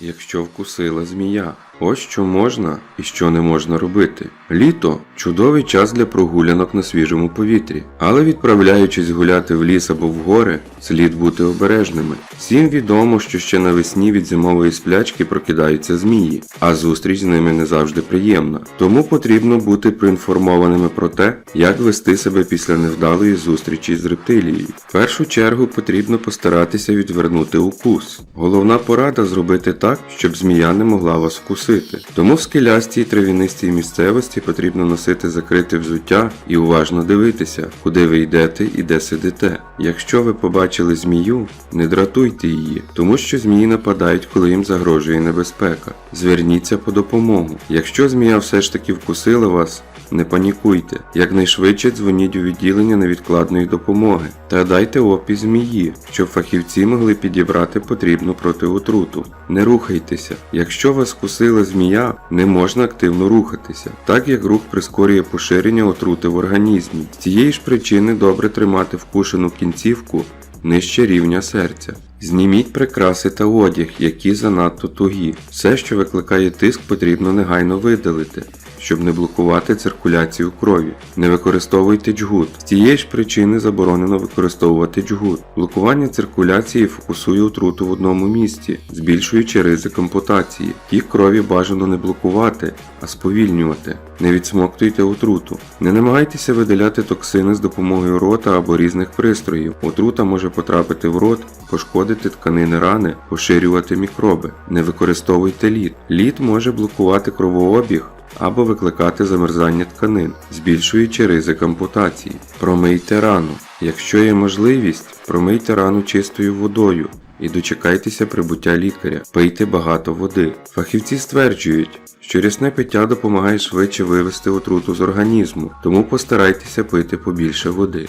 Якщо вкусила змія, ось що можна і що не можна робити. Літо чудовий час для прогулянок на свіжому повітрі, але відправляючись гуляти в ліс або в гори, слід бути обережними. Всім відомо, що ще навесні від зимової сплячки прокидаються змії, а зустріч з ними не завжди приємна. Тому потрібно бути проінформованими про те, як вести себе після невдалої зустрічі з рептилією. В першу чергу потрібно постаратися відвернути укус. Головна порада зробити так, щоб змія не могла вас вкусити. Тому в скелястій трав'янистій місцевості потрібно носити закрите взуття і уважно дивитися, куди ви йдете і де сидите. Якщо ви побачили змію, не дратуйте її, тому що змії нападають, коли їм загрожує небезпека. Зверніться по допомогу. Якщо змія все ж таки вкусила вас, не панікуйте. Якнайшвидше дзвоніть у відділення невідкладної допомоги та дайте опис змії, щоб фахівці могли підібрати потрібну протиотруту. Не рухайтеся. Якщо вас кусила змія, не можна активно рухатися, так як рух прискорює поширення отрути в організмі. З цієї ж причини добре тримати вкушену кінцівку нижче рівня серця. Зніміть прикраси та одяг, які занадто тугі. Все, що викликає тиск, потрібно негайно видалити, щоб не блокувати циркуляцію крові. Не використовуйте джгут. З цієї ж причини заборонено використовувати джгут. Блокування циркуляції фокусує отруту в одному місці, збільшуючи ризик ампутації. Тік крові бажано не блокувати, а сповільнювати. Не відсмоктуйте отруту. Не намагайтеся видаляти токсини з допомогою рота або різних пристроїв. Отрута може потрапити в рот, пошкодити тканини рани, поширювати мікроби. Не використовуйте лід. Лід може блокувати кровообіг або викликати замерзання тканин, збільшуючи ризик ампутації. Промийте рану. Якщо є можливість, промийте рану чистою водою. І дочекайтеся прибуття лікаря, пийте багато води. Фахівці стверджують, що рясне пиття допомагає швидше вивести отруту з організму, тому постарайтеся пити побільше води.